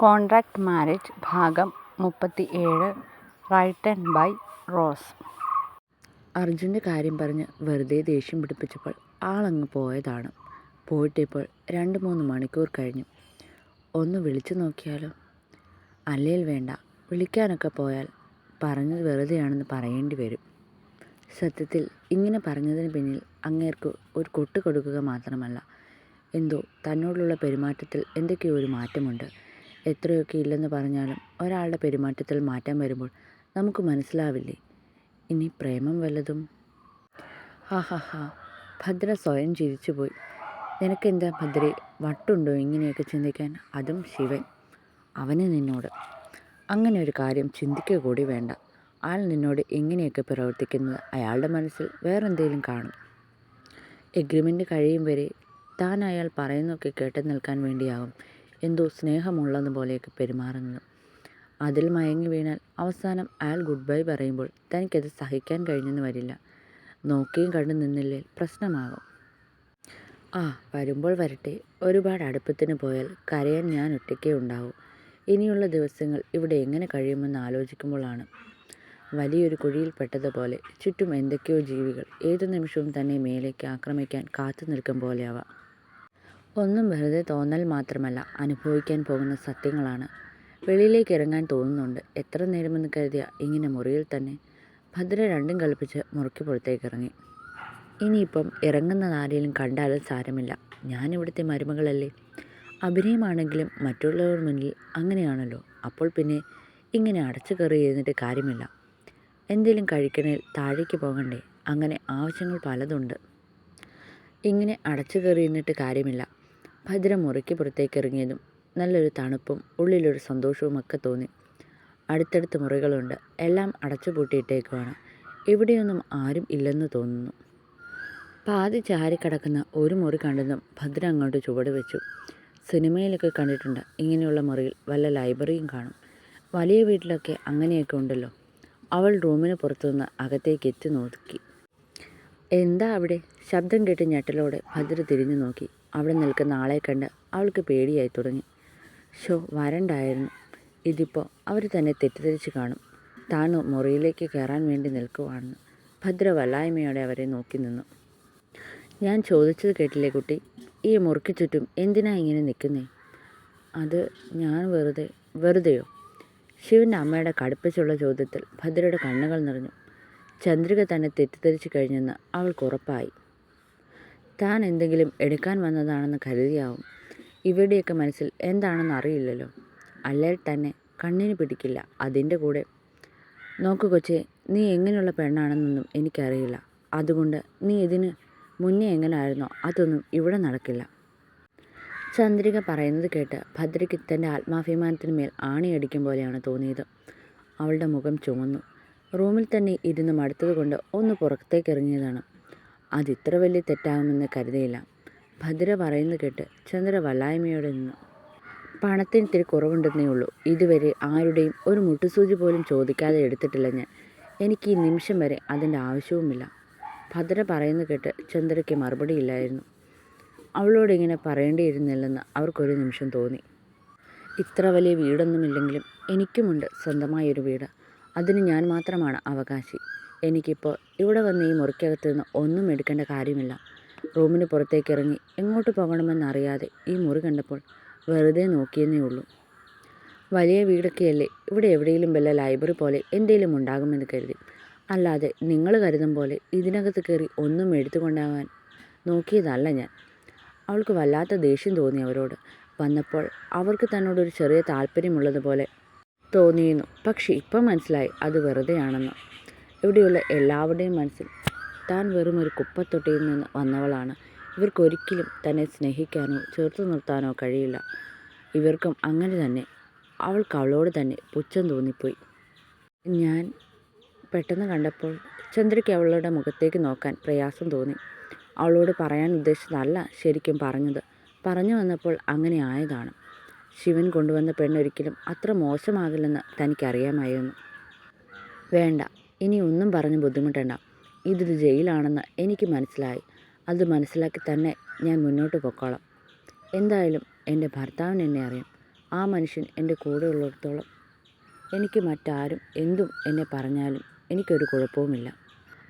Contract marriage ഭാഗം മുപ്പത്തി ഏഴ് റൈറ്റൻ ബൈ റോസ്. അർജുന്റെ കാര്യം പറഞ്ഞ് വെറുതെ ദേഷ്യം പിടിപ്പിച്ചപ്പോൾ ആളങ്ങ് പോയതാണ്. പോയിട്ടിപ്പോൾ രണ്ട് മൂന്ന് മണിക്കൂർ കഴിഞ്ഞു. ഒന്ന് വിളിച്ചു നോക്കിയാലോ? അല്ലേൽ വേണ്ട വിളിക്കാനൊക്കെ പോയാൽ പറഞ്ഞത് വെറുതെയാണെന്ന് പറയേണ്ടി വരും. സത്യത്തിൽ ഇങ്ങനെ പറഞ്ഞതിന് പിന്നിൽ അങ്ങേർക്ക് ഒരു കൊട്ട് കൊടുക്കുക മാത്രമല്ല എന്തോ തന്നോടുള്ള പെരുമാറ്റത്തിൽ എന്തൊക്കെയോ ഒരു മാറ്റമുണ്ട്. എത്രയൊക്കെ ഇല്ലെന്ന് പറഞ്ഞാലും ഒരാളുടെ പെരുമാറ്റത്തിൽ മാറ്റം വരുമ്പോൾ നമുക്ക് മനസ്സിലാവില്ലേ? ഇനി പ്രേമം വല്ലതും? ഹാ ഹാ ഹാ. ഭദ്ര സ്വയം ചിരിച്ചുപോയി നിനക്കെന്താ ഭദ്രേ വട്ടുണ്ടോ ഇങ്ങനെയൊക്കെ ചിന്തിക്കാൻ? അതും ശിവൻ. അവന് നിന്നോട്. അങ്ങനെ ഒരു കാര്യം ചിന്തിക്കുക കൂടി വേണ്ട. ആൾ നിന്നോട് എങ്ങനെയൊക്കെ പ്രവർത്തിക്കുന്നത് അയാളുടെ മനസ്സിൽ വേറെന്തെങ്കിലും കാണും. എഗ്രിമെന്റ് കഴിയും വരെ താൻ അയാൾ പറയുന്നതൊക്കെ കേട്ട് നിൽക്കാൻ വേണ്ടിയാകും എന്തോ സ്നേഹമുള്ളതുപോലെയൊക്കെ പെരുമാറുന്നത്. അതിൽ മയങ്ങി വീണാൽ അവസാനം അയാൾ ഗുഡ് ബൈ പറയുമ്പോൾ തനിക്കത് സഹിക്കാൻ കഴിഞ്ഞെന്ന് വരില്ല. നോക്കിയും കണ്ടു നിന്നില്ലേ പ്രശ്നമാകും. ആ വരുമ്പോൾ വരട്ടെ. ഒരുപാട് അടുപ്പത്തിന് പോയാൽ കരയാൻ ഞാൻ ഒറ്റയ്ക്കേ ഉണ്ടാവൂ. ഇനിയുള്ള ദിവസങ്ങൾ ഇവിടെ എങ്ങനെ കഴിയുമെന്ന് ആലോചിക്കുമ്പോഴാണ്. വലിയൊരു കുഴിയിൽ പെട്ടതുപോലെ ചുറ്റും എന്തൊക്കെയോ ജീവികൾ ഏതു നിമിഷവും തന്നെ മേലേക്ക് ആക്രമിക്കാൻ കാത്തു നിൽക്കും പോലെയാവ. ഒന്നും വെറുതെ തോന്നൽ മാത്രമല്ല അനുഭവിക്കാൻ പോകുന്ന സത്യങ്ങളാണ്. വെളിയിലേക്ക് ഇറങ്ങാൻ തോന്നുന്നുണ്ട്. എത്ര നേരമെന്ന് കരുതിയ ഇങ്ങനെ മുറിയിൽ തന്നെ ഭദ്ര രണ്ടും കളിപ്പിച്ച് മുറുക്കി പുറത്തേക്ക് ഇറങ്ങി. ഇനിയിപ്പം ഇറങ്ങുന്ന ആരെങ്കിലും കണ്ടാലും സാരമില്ല. ഞാനിവിടുത്തെ മരുമകളല്ലേ? അഭിനയമാണെങ്കിലും മറ്റുള്ളവർ മുന്നിൽ അങ്ങനെയാണല്ലോ. അപ്പോൾ പിന്നെ ഇങ്ങനെ അടച്ചു കയറി ഇരുന്നിട്ട് കാര്യമില്ല. എന്തെങ്കിലും കഴിക്കണേൽ താഴേക്ക് പോകണ്ടേ? അങ്ങനെ ആവശ്യങ്ങൾ പലതുണ്ട്. ഇങ്ങനെ അടച്ചു കയറി കാര്യമില്ല. ഭദ്ര മുറിക്ക് പുറത്തേക്ക് ഇറങ്ങിയതും നല്ലൊരു തണുപ്പും ഉള്ളിലൊരു സന്തോഷവും ഒക്കെ തോന്നി. അടുത്തടുത്ത് മുറികളുണ്ട്. എല്ലാം അടച്ചു പൂട്ടിയിട്ടേക്കുവാണ് ഇവിടെയൊന്നും ആരും ഇല്ലെന്ന് തോന്നുന്നു. പാതി ചാരിക്കിടക്കുന്ന ഒരു മുറി കണ്ടതും ഭദ്ര അങ്ങോട്ട് ചുവട് വെച്ചു. സിനിമയിലൊക്കെ കണ്ടിട്ടുണ്ട്. ഇങ്ങനെയുള്ള മുറിയിൽ വല്ല ലൈബ്രറിയും കാണും. വലിയ വീട്ടിലൊക്കെ അങ്ങനെയൊക്കെ ഉണ്ടല്ലോ. അവൾ റൂമിന് പുറത്തുനിന്ന് അകത്തേക്ക് എത്തി നോക്കി. എന്താ അവിടെ? ശബ്ദം കേട്ട് ഞെട്ടലോടെ ഭദ്ര തിരിഞ്ഞു നോക്കി. അവിടെ നിൽക്കുന്ന ആളെ കണ്ട് അവൾക്ക് പേടിയായി തുടങ്ങി. ഷോ വരണ്ടായിരുന്നു. ഇതിപ്പോൾ അവർ തന്നെ തെറ്റിദ്ധരിച്ച് കാണും. താൻ മുറിയിലേക്ക് കയറാൻ വേണ്ടി നിൽക്കുവാണെന്ന്. ഭദ്ര വല്ലായ്മയോടെ അവരെ നോക്കി നിന്നു. ഞാൻ ചോദിച്ചത് കേട്ടില്ലേ കുട്ടി? ഈ മുറിക്ക് ചുറ്റും എന്തിനാ ഇങ്ങനെ നിൽക്കുന്നേ? അത് ഞാൻ വെറുതെ വെറുതെയോ? ശിവന്റെ അമ്മയുടെ കടുപ്പിച്ചുള്ള ചോദ്യത്തിൽ ഭദ്രയുടെ കണ്ണുകൾ നിറഞ്ഞു. ചന്ദ്രിക തന്നെ തെറ്റിദ്ധരിച്ചു കഴിഞ്ഞെന്ന് അവൾക്ക് ഉറപ്പായി. താൻ എന്തെങ്കിലും എടുക്കാൻ വന്നതാണെന്ന് കരുതിയാവും. ഇവരുടെയൊക്കെ മനസ്സിൽ എന്താണെന്ന് അറിയില്ലല്ലോ. അല്ലേ തന്നെ കണ്ണിന് പിടിക്കില്ല അതിന്റെ കൂടെ. നോക്കു കൊച്ചെ നീ എങ്ങനെയുള്ള പെണ്ണാണെന്നൊന്നും എനിക്കറിയില്ല. അതുകൊണ്ട് നീ ഇതിന് മുന്നേ എങ്ങനെയായിരുന്നോ അതൊന്നും ഇവിടെ നടക്കില്ല. ചന്ദ്രിക പറയുന്നത് കേട്ട് ഭദ്രയ്ക്ക് തന്റെ ആത്മാഭിമാനത്തിന് മേൽ ആണിയടിക്കും പോലെയാണ് തോന്നിയത്. അവളുടെ മുഖം ചുമന്നു. റൂമിൽ തന്നെ ഇരുന്ന് മടുത്തത് കൊണ്ട് ഒന്ന് പുറത്തേക്ക് ഇറങ്ങിയതാണ്. അതിത്ര വലിയ തെറ്റാകുമെന്ന് കരുതിയില്ല. ഭദ്ര പറയുന്നത് കേട്ട് ചന്ദ്ര വല്ലായ്മയോടെ നിന്നു. പണത്തിന് ഇത്തിരി കുറവുണ്ടെന്നേ ഉള്ളൂ. ഇതുവരെ ആരുടെയും ഒരു മുട്ടുസൂചി പോലും ചോദിക്കാതെ എടുത്തിട്ടില്ല ഞാൻ. എനിക്ക് ഈ നിമിഷം വരെ അതിന്റെ ആവശ്യവുമില്ല. ഭദ്ര പറയുന്നത് കേട്ട് ചന്ദ്രയ്ക്ക് മറുപടിയില്ലായിരുന്നു അവളോട് ഇങ്ങനെ പറയേണ്ടിയിരുന്നില്ലെന്ന് അവർക്കൊരു നിമിഷം തോന്നി. ഇത്ര വലിയ വീടൊന്നുമില്ലെങ്കിലും എനിക്കുമുണ്ട് സ്വന്തമായൊരു വീട്. അതിന് ഞാൻ മാത്രമാണ് അവകാശി. എനിക്കിപ്പോൾ ഇവിടെ വന്ന് ഈ മുറിക്കകത്ത് നിന്ന് ഒന്നും എടുക്കേണ്ട കാര്യമില്ല. റൂമിന് പുറത്തേക്ക് ഇറങ്ങി എങ്ങോട്ട് പോകണമെന്നറിയാതെ ഈ മുറി കണ്ടപ്പോൾ വെറുതെ നോക്കിയെന്നേ ഉള്ളൂ. വലിയ വീടൊക്കെയല്ലേ ഇവിടെ എവിടെയെങ്കിലും വല്ല ലൈബ്രറി പോലെ എന്തെങ്കിലും ഉണ്ടാകുമെന്ന് കരുതി. അല്ലാതെ നിങ്ങൾ കരുതും പോലെ ഇതിനകത്ത് കയറി ഒന്നും എടുത്തുകൊണ്ടാകാൻ നോക്കിയതല്ല ഞാൻ. അവൾക്ക് വല്ലാത്ത ദേഷ്യം തോന്നി അവരോട്. വന്നപ്പോൾ അവർക്ക് തന്നോടൊരു ചെറിയ താല്പര്യമുള്ളതുപോലെ തോന്നിയിരുന്നു. പക്ഷെ ഇപ്പം മനസ്സിലായി അത് വെറുതെയാണെന്ന്. ഇവിടെയുള്ള എല്ലാവരുടെയും മനസ്സിൽ താൻ വെറും ഒരു കുപ്പത്തൊട്ടിയിൽ നിന്ന് വന്നവളാണ്. ഇവർക്കൊരിക്കലും തന്നെ സ്നേഹിക്കാനോ ചേർത്ത് നിർത്താനോ കഴിയില്ല. ഇവർക്കും അങ്ങനെ തന്നെ. അവൾക്ക് അവളോട് തന്നെ പുച്ഛം തോന്നിപ്പോയി. ഞാൻ പെട്ടെന്ന് കണ്ടപ്പോൾ ചന്ദ്രയ്ക്ക് അവളുടെ മുഖത്തേക്ക് നോക്കാൻ പ്രയാസം തോന്നി. അവളോട് പറയാൻ ഉദ്ദേശിച്ചതല്ല ശരിക്കും പറഞ്ഞത്. പറഞ്ഞു വന്നപ്പോൾ അങ്ങനെ ആയതാണ്. ശിവൻ കൊണ്ടുവന്ന പെണ്ണൊരിക്കലും അത്ര മോശമാകില്ലെന്ന് തനിക്കറിയാമായിരുന്നു. വേണ്ട ഇനി ഒന്നും പറഞ്ഞ് ബുദ്ധിമുട്ടണ്ട. ഇതൊരു ജയിലാണെന്ന് എനിക്ക് മനസ്സിലായി. അത് മനസ്സിലാക്കി തന്നെ ഞാൻ മുന്നോട്ട് പൊക്കോളാം. എന്തായാലും എന്റെ ഭർത്താവിന് എന്നെ അറിയാം. ആ മനുഷ്യൻ എന്റെ കൂടെ ഉള്ളിടത്തോളം എനിക്ക് മറ്റാരും എന്തും എന്നെ പറഞ്ഞാലും എനിക്കൊരു കുഴപ്പവുമില്ല.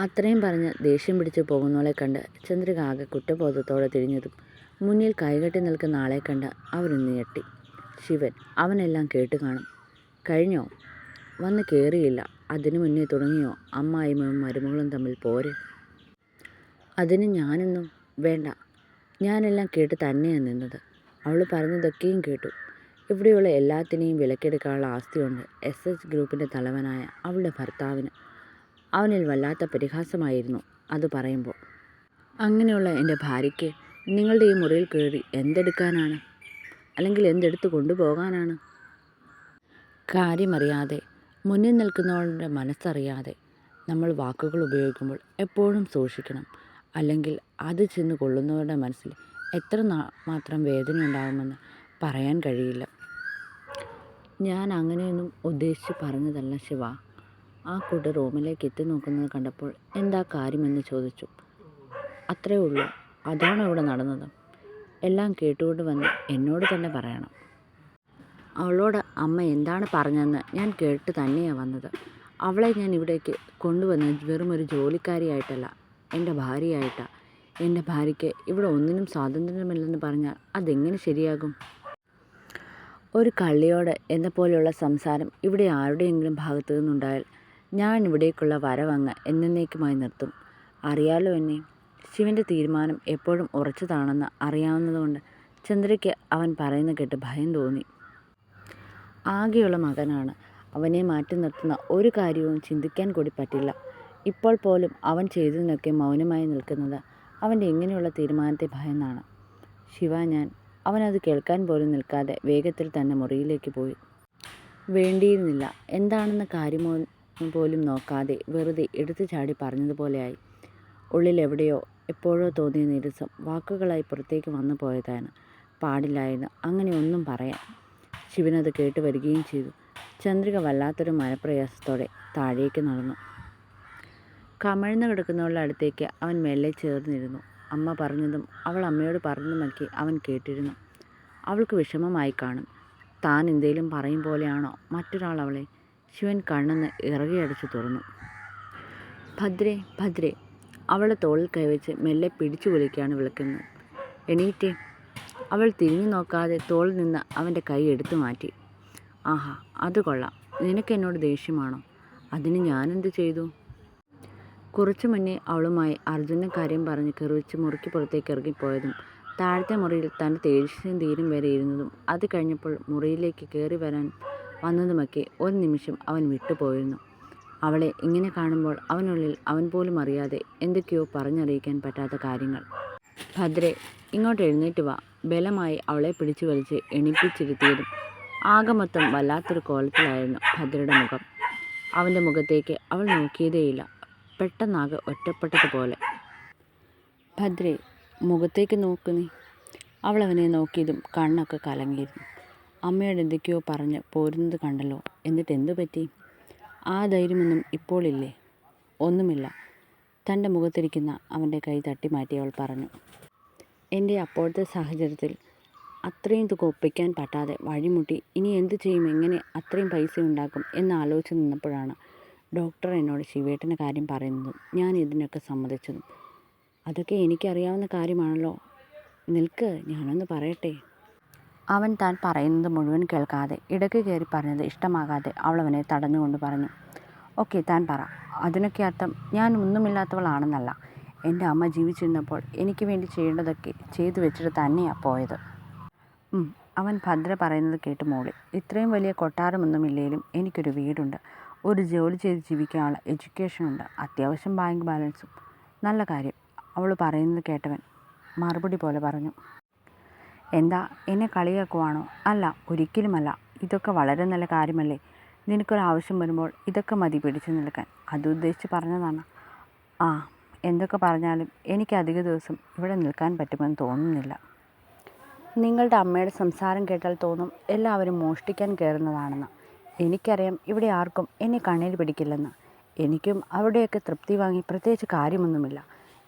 അത്രയും പറഞ്ഞ് ദേഷ്യം പിടിച്ച് പോകുന്നവളെ കണ്ട് ചന്ദ്രിക ആകെ കുറ്റബോധത്തോടെ തിരിഞ്ഞതും മുന്നിൽ കൈകെട്ടി നിൽക്കുന്ന ആളെ കണ്ട് അവരൊന്ന് ഞെട്ടി. ശിവൻ അവനെല്ലാം കേട്ട് കാണും. കഴിഞ്ഞോ? വന്ന് കയറിയില്ല അതിനു മുന്നേ തുടങ്ങിയോ? അമ്മായിമ്മയും മരുമകളും തമ്മിൽ പോര്. അതിന് ഞാനൊന്നും വേണ്ട. ഞാനെല്ലാം കേട്ട് തന്നെയാണ് നിന്നത്. അവൾ പറഞ്ഞതൊക്കെയും കേട്ടു. ഇവിടെയുള്ള എല്ലാത്തിനെയും വിലക്കെടുക്കാനുള്ള ആസ്തിയുണ്ട് എസ് എച്ച് ഗ്രൂപ്പിന്റെ തലവനായ അവളുടെ ഭർത്താവിന്. അവനിൽ വല്ലാത്ത പരിഹാസമായിരുന്നു അത് പറയുമ്പോൾ. അങ്ങനെയുള്ള എന്റെ ഭാര്യയ്ക്ക് നിങ്ങളുടെ ഈ മുറിയിൽ കയറി എന്തെടുക്കാനാണ്? അല്ലെങ്കിൽ എന്തെടുത്ത് കൊണ്ടുപോകാനാണ്? കാര്യമറിയാതെ മുന്നിൽ നിൽക്കുന്നവളുടെ മനസ്സറിയാതെ നമ്മൾ വാക്കുകൾ ഉപയോഗിക്കുമ്പോൾ എപ്പോഴും സൂക്ഷിക്കണം. അല്ലെങ്കിൽ അത് ചെന്ന് കൊള്ളുന്നവരുടെ മനസ്സിൽ എത്ര മാത്രം വേദന ഉണ്ടാകുമെന്ന് പറയാൻ കഴിയില്ല. ഞാൻ അങ്ങനെയൊന്നും ഉദ്ദേശിച്ച് പറഞ്ഞതല്ല ശിവ. ആ കുട്ടി റൂമിലേക്ക് എത്തി നോക്കുന്നത് കണ്ടപ്പോൾ എന്താ കാര്യമെന്ന് ചോദിച്ചു. അത്രേ ഉള്ളൂ. അതാണ് ഇവിടെ നടന്നത്. എല്ലാം കേട്ടുകൊണ്ട് വന്ന് എന്നോട് തന്നെ പറയണം. അവളോട് അമ്മ എന്താണ് പറഞ്ഞതെന്ന് ഞാൻ കേട്ട് തന്നെയാണ് വന്നത്. അവളെ ഞാൻ ഇവിടേക്ക് കൊണ്ടുവന്ന വെറുമൊരു ജോലിക്കാരിയായിട്ടല്ല എന്റെ ഭാര്യയായിട്ടാണ് എന്റെ ഭാര്യയ്ക്ക് ഇവിടെ ഒന്നിനും സ്വാതന്ത്ര്യമില്ലെന്ന് പറഞ്ഞാൽ അതെങ്ങനെ ശരിയാകും? ഒരു കള്ളിയോട് എന്ന പോലെയുള്ള സംസാരം ഇവിടെ ആരുടെയെങ്കിലും ഭാഗത്തു നിന്നുണ്ടായാൽ ഞാൻ ഇവിടേക്കുള്ള വരവങ്ങ് എന്നേക്കുമായി നിർത്തും. അറിയാലോ എന്നെ? ശിവന്റെ തീരുമാനം എപ്പോഴും ഉറച്ചതാണെന്ന് അറിയാവുന്നതുകൊണ്ട് ചന്ദ്രയ്ക്ക് അവൻ പറയുന്ന കേട്ട് ഭയം തോന്നി. ആകെയുള്ള മകനാണ്. അവനെ മാറ്റി നിർത്തുന്ന ഒരു കാര്യവും ചിന്തിക്കാൻ കൂടി പറ്റില്ല. ഇപ്പോൾ പോലും അവൻ ചെയ്തതിനൊക്കെ മൗനമായി നിൽക്കുന്നത് അവന്റെ ഇങ്ങനെയുള്ള തീരുമാനത്തെ ഭയന്നാണ്. ശിവ ഞാൻ അവനത് കേൾക്കാൻ പോലും നിൽക്കാതെ വേഗത്തിൽ തന്നെ മുറിയിലേക്ക് പോയി. വേണ്ടിയിരുന്നില്ല. എന്താണെന്ന കാര്യമോ പോലും നോക്കാതെ വെറുതെ എടുത്തു ചാടി പറഞ്ഞതുപോലെയായി. ഉള്ളിൽ എവിടെയോ എപ്പോഴോ തോന്നിയ നിരസം വാക്കുകളായി പുറത്തേക്ക് വന്നു പോയതാണ്. പാടില്ലായിരുന്നു. അങ്ങനെ ഒന്നും പറയാൻ ശിവനത് കേട്ട് വരികയും ചെയ്തു. ചന്ദ്രിക വല്ലാത്തൊരു മനപ്രയാസത്തോടെ താഴേക്ക് നടന്നു. കമഴ്ന്നു കിടക്കുന്നവളുടെ അടുത്തേക്ക് അവൻ മെല്ലെ ചേർന്നിരുന്നു. അമ്മ പറഞ്ഞതും അവൾ അമ്മയോട് പറഞ്ഞതുമൊക്കെ അവൻ കേട്ടിരുന്നു. അവൾക്ക് വിഷമമായി കാണും. താൻ എന്തേലും പറയും പോലെയാണോ? മറ്റൊരാൾ അവളെ ശിവൻ കണ്ണെന്ന് ഇറകിയടച്ചു തുറന്നു. ഭദ്രേ ഭദ്രേ. അവളെ തോളിൽ കൈവച്ച് മെല്ലെ പിടിച്ചു വിളിക്കുകയാണ് വിളിക്കുന്നത്. എണീറ്റേ അവൾ തിരിഞ്ഞു നോക്കാതെ തോളിൽ നിന്ന് അവന്റെ കൈ എടുത്തു മാറ്റി. ആഹാ അത് കൊള്ളാം. നിനക്കെന്നോട് ദേഷ്യമാണോ? അതിന് ഞാനെന്ത് ചെയ്തു? കുറച്ചു മുന്നേ അവളുമായി അർജുന കാര്യം പറഞ്ഞ് കെറിവിച്ച് മുറുക്കി പുറത്തേക്ക് ഇറങ്ങിപ്പോയതും താഴത്തെ മുറിയിൽ തന്റെ തേജസ്സിനും തീരും വരെ ഇരുന്നതും അത് കഴിഞ്ഞപ്പോൾ മുറിയിലേക്ക് കയറി വരാൻ വന്നതുമൊക്കെ ഒരു നിമിഷം അവൻ വിട്ടുപോയിരുന്നു. അവളെ ഇങ്ങനെ കാണുമ്പോൾ അവനുള്ളിൽ അവൻ പോലും അറിയാതെ എന്തൊക്കെയോ പറഞ്ഞറിയിക്കാൻ പറ്റാത്ത കാര്യങ്ങൾ. ഭദ്രെ ഇങ്ങോട്ട് എഴുന്നേറ്റ് വാ. ബലമായി അവളെ പിടിച്ചു വലിച്ച് എണിപ്പിച്ചിരുത്തിയതും ആകമൊത്തം വല്ലാത്തൊരു കോലത്തിലായിരുന്നു ഭദ്രയുടെ മുഖം. അവന്റെ മുഖത്തേക്ക് അവൾ നോക്കിയതേയില്ല. പെട്ടെന്നാകെ ഒറ്റപ്പെട്ടതുപോലെ. ഭദ്രേ മുഖത്തേക്ക് നോക്കുന്നേ അവൾ അവനെ നോക്കിയതും കണ്ണൊക്കെ കലങ്ങിയിരുന്നു. അമ്മയോട് എന്തൊക്കെയോ പറഞ്ഞ് പോരുന്നത് കണ്ടല്ലോ. എന്നിട്ട് എന്തു പറ്റി? ആ ധൈര്യമൊന്നും ഇപ്പോൾ ഇല്ലേ? ഒന്നുമില്ല. തന്റെ മുഖത്തിരിക്കുന്ന അവന്റെ കൈ തട്ടി മാറ്റി അവൾ പറഞ്ഞു. എന്റെ അപ്പോഴത്തെ സാഹചര്യത്തിൽ അത്രയും തുക ഒപ്പിക്കാൻ പറ്റാതെ വഴിമുട്ടി ഇനി എന്ത് ചെയ്യും? എങ്ങനെ അത്രയും പൈസ ഉണ്ടാക്കും? എന്നാലോചിച്ച് നിന്നപ്പോഴാണ് ഡോക്ടർ എന്നോട് ശിവേട്ടന്റെ കാര്യം പറയുന്നതും ഞാൻ ഇതിനൊക്കെ സമ്മതിച്ചതും. അതൊക്കെ എനിക്കറിയാവുന്ന കാര്യമാണല്ലോ. നിൽക്ക് ഞാനൊന്ന് പറയട്ടെ. അവൻ താൻ പറയുന്നത് മുഴുവൻ കേൾക്കാതെ ഇടയ്ക്ക് കയറി പറഞ്ഞത് ഇഷ്ടമാകാതെ അവൾ അവനെ തടഞ്ഞുകൊണ്ട് പറഞ്ഞു. ഓക്കെ താൻ പറ. അതിനൊക്കെ അർത്ഥം ഞാൻ ഒന്നുമില്ലാത്തവളാണെന്നല്ല. എന്റെ അമ്മ ജീവിച്ചിരുന്നപ്പോൾ എനിക്ക് വേണ്ടി ചെയ്യേണ്ടതൊക്കെ ചെയ്തു വെച്ചിട്ട് തന്നെയാണ് പോയത്. അവൻ ഭദ്ര പറയുന്നത് കേട്ട് മോളി ഇത്രയും വലിയ കൊട്ടാരമൊന്നുമില്ലെങ്കിലും എനിക്കൊരു വീടുണ്ട്. ഒരു ജോലി ചെയ്ത് ജീവിക്കാനുള്ള എഡ്യൂക്കേഷനുണ്ട് അത്യാവശ്യം ബാങ്ക് ബാലൻസും നല്ല കാര്യം അവൾ പറയുന്നത് കേട്ടവൻ മറുപടി പോലെ പറഞ്ഞു. എന്താ എന്നെ കളിയാക്കുവാണോ? അല്ല ഒരിക്കലുമല്ല. ഇതൊക്കെ വളരെ നല്ല കാര്യമല്ലേ? നിനക്കൊരാവശ്യം വരുമ്പോൾ ഇതൊക്കെ മതി പിടിച്ചു നിൽക്കാൻ. അതുദ്ദേശിച്ച് പറഞ്ഞതാണ്. ആ എന്തൊക്കെ പറഞ്ഞാലും എനിക്ക് അധിക ദിവസം ഇവിടെ നിൽക്കാൻ പറ്റുമെന്ന് തോന്നുന്നില്ല. നിങ്ങളുടെ അമ്മയുടെ സംസാരം കേട്ടാൽ തോന്നും എല്ലാവരും മോഷ്ടിക്കാൻ കയറുന്നതാണെന്ന്. എനിക്കറിയാം ഇവിടെ ആർക്കും എന്നെ കണ്ണിൽ പിടിക്കില്ലെന്ന്. എനിക്കും അവിടെയൊക്കെ തൃപ്തി വാങ്ങി പ്രത്യേകിച്ച് കാര്യമൊന്നുമില്ല.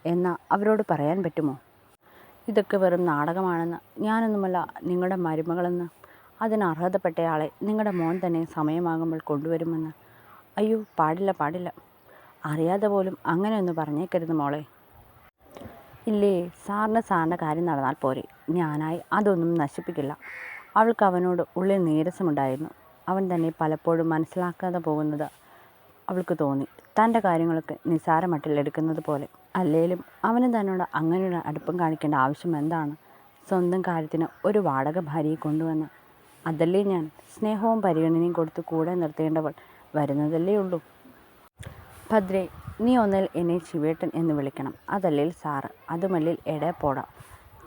എന്നാൽ അവരോട് പറയാൻ പറ്റുമോ? ഇതൊക്കെ വെറും നാടകമാണെന്ന്. ഞാനൊന്നുമല്ല നിങ്ങളുടെ മരുമകളെന്ന്. അതിന് അർഹതപ്പെട്ടയാളെ നിങ്ങളുടെ മോൻ തന്നെ സമയമാകുമ്പോൾ കൊണ്ടുവരുമെന്ന്. അയ്യോ പാടില്ല പാടില്ല. അറിയാതെ പോലും അങ്ങനെ ഒന്ന് പറഞ്ഞേക്കരുത് മോളെ. ഇല്ലേ സാറിന് സാറിന്റെ കാര്യം നടന്നാൽ പോരെ. ഞാനായി അതൊന്നും നശിപ്പിക്കില്ല. അവൾക്ക് അവനോട് ഉള്ളിൽ നീരസമുണ്ടായിരുന്നു. അവൻ തന്നെ പലപ്പോഴും മനസ്സിലാക്കാതെ പോകുന്നത് അവൾക്ക് തോന്നി. തന്റെ കാര്യങ്ങളൊക്കെ നിസാരമട്ടിൽ എടുക്കുന്നത് പോലെ. അല്ലേലും അവന് തന്നോട് അങ്ങനെയൊരു അടുപ്പം കാണിക്കേണ്ട ആവശ്യം എന്താണ്? സ്വന്തം കാര്യത്തിന് ഒരു വാടക ഭാര്യയെ കൊണ്ടുവന്ന്. അതല്ലേ ഞാൻ സ്നേഹവും പരിഗണനയും കൊടുത്ത് കൂടെ നിർത്തേണ്ടവൾ വരുന്നതല്ലേ ഉള്ളൂ. ഭദ്രേ നീ ഒന്നിൽ എന്നെ ശിവേട്ടൻ എന്ന് വിളിക്കണം. അതല്ലേൽ സാറ് അതുമല്ലിൽ എടേ പോടാ.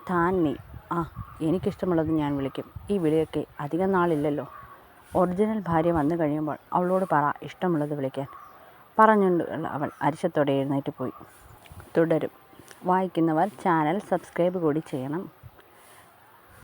താൻ നീ. ആ എനിക്കിഷ്ടമുള്ളത് ഞാൻ വിളിക്കും. ഈ വിളിയൊക്കെ അധികം നാളില്ലല്ലോ. ഒറിജിനൽ ഭാര്യ വന്നു കഴിയുമ്പോൾ അവളോട് പറ ഇഷ്ടമുള്ളത് വിളിക്കാൻ. പറഞ്ഞുകൊണ്ട് അവൾ അരിശത്തോടെ എഴുന്നേറ്റ് പോയി. തുടരും. വായിക്കുന്നവർ ചാനൽ സബ്സ്ക്രൈബ് കൂടി ചെയ്യണം.